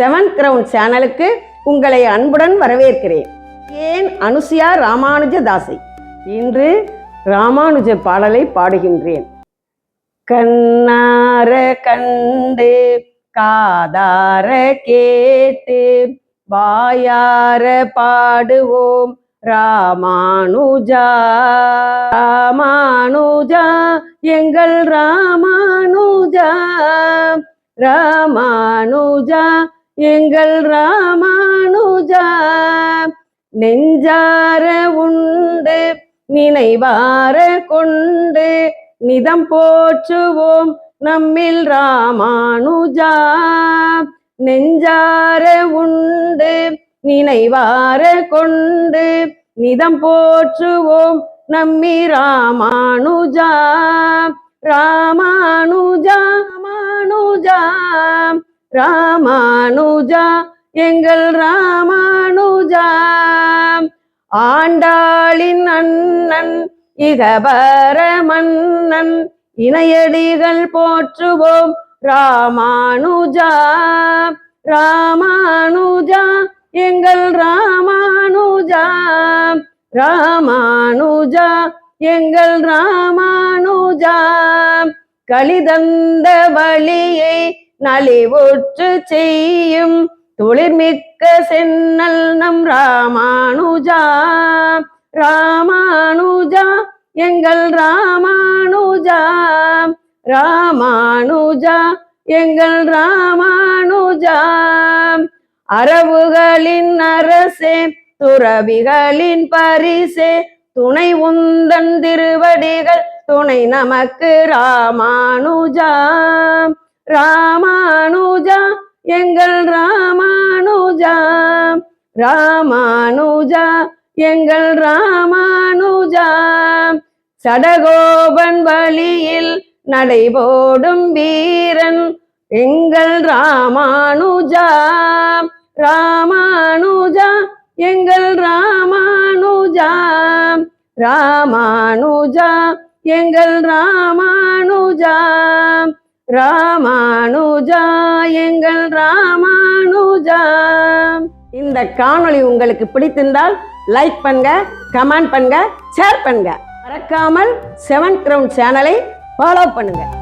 Seven ground சேனலுக்கு உங்களை அன்புடன் வரவேற்கிறேன். ஏன் அனுசியா ராமானுஜ தாசை? இன்று ராமானுஜ பாடலை பாடுகின்றேன். கண்ணார கண்டு காதார கேட்டு வாயார பாடுவோம் ராமானுஜா. ராமானுஜா எங்கள் ராமானுஜா. ராமானுஜா எங்கள் ராமானுஜா நெஞ்சார உண்டு நினைவார கொண்டு நிதம் போற்றுவோம் நம்மில் ராமானுஜா. நெஞ்சார உண்டு நினைவார கொண்டு நிதம் போற்றுவோம் நம்மி ராமானுஜா. ராமானுஜா ராமானுஜா. ராமானுஜா எங்கள் ராமானுஜா. ஆண்டாளின் அண்ணன் இகபர மன்னன் இணையடிகள் போற்றுவோம். ராமானுஜா ராமானுஜா எங்கள் ராமானுஜா. ராமானுஜா எங்கள் ராமானுஜா. களிதந்த வழியை நலிவுற்று செய்யும் தொழிற்மிக்க சென்னல் நம் ராமானுஜா. ராமானுஜா எங்கள் ராமானுஜா. ராமானுஜா எங்கள் ராமானுஜா. அரவுகளின் அரசே துறவிகளின் பரிசே துணை உந்தன் திருவடிகள் துணை நமக்கு ராமானுஜா. ராமானுஜா எங்கள் ராமானுஜா. ராமானுஜா எங்கள் ராமானுஜா. சடகோபன் வழியில் நடைபோடும் வீரன் எங்கள் ராமானுஜா. ராமானுஜா எங்கள் ராமானுஜா. ராமானுஜா எங்கள் ராமானுஜா. ராமானுஜா எங்கள் ராமானுஜா. இந்த காணொளி உங்களுக்கு பிடித்திருந்தால் லைக் பண்ணுங்க கமெண்ட் பண்ணுங்க ஷேர் பண்ணுங்க. மறக்காமல் செவன் கிரவுண்ட் சேனலை ஃபாலோ பண்ணுங்கள்